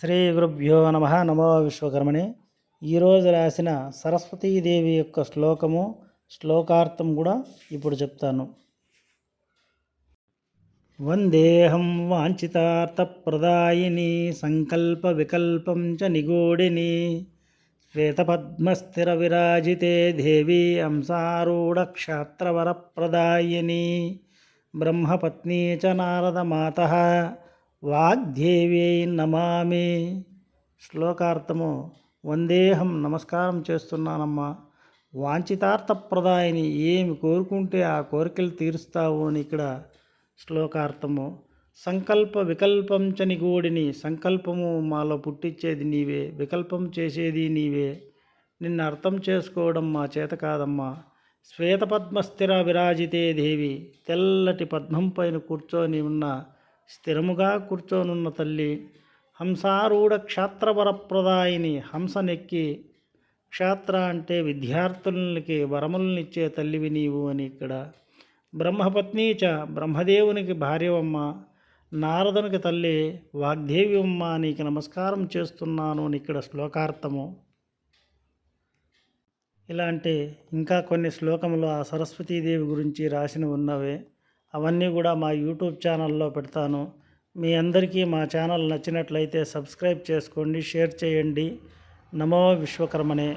శ్రీ గురుభ్యో నమ. నమో విశ్వకర్మణి. ఈరోజు రాసిన సరస్వతీదేవి యొక్క శ్లోకము శ్లోకార్థం కూడా ఇప్పుడు చెప్తాను. వందేహం వాంఛితార్థప్రదాయిని సంకల్ప వికల్పం చ నిగూఢిని శ్వేతపద్మస్థిర విరాజితే దేవి అంసారూఢక్షాత్రవరప్రదాయిని బ్రహ్మపత్ని చ నారదమాత. వాగ్దేవ్యై నమామి. శ్లోకార్థము వందేహం నమస్కారం చేస్తున్నానమ్మా. వాంఛితార్థప్రదాయని ఏమి కోరుకుంటే ఆ కోరికలు తీరుస్తావు అని ఇక్కడ శ్లోకార్థము. సంకల్ప వికల్పం చ నిగూడిని సంకల్పము మాలో పుట్టించేది నీవే వికల్పం చేసేది నీవే. నిన్ను అర్థం చేసుకోవడం మా చేత కాదమ్మా. శ్వేతపద్మస్థిర విరాజితే దేవి తెల్లటి పద్మం పైన కూర్చొని ఉన్న స్థిరముగా కూర్చోనున్న తల్లి హంసారూఢ క్షాత్రవరప్రదాయిని హంసనెక్కి క్షాత్ర అంటే విద్యార్థులకి వరములనిచ్చే తల్లివి నీవు అని ఇక్కడ. బ్రహ్మపత్ని చ బ్రహ్మదేవునికి భార్యవమ్మ నారదునికి తల్లి వాగ్దేవి అమ్మ నీకు నమస్కారం చేస్తున్నాను అని ఇక్కడ శ్లోకార్థము. ఇలాంటి ఇంకా కొన్ని శ్లోకములు ఆ సరస్వతీదేవి గురించి రాసిన ఉన్నవే. అవన్నీ కూడా మా యూట్యూబ్ ఛానల్లో పెడతాను. మీ అందరికీ మా ఛానల్ నచ్చినట్లయితే సబ్స్క్రైబ్ చేసుకోండి షేర్ చేయండి. నమో విశ్వకర్మనే.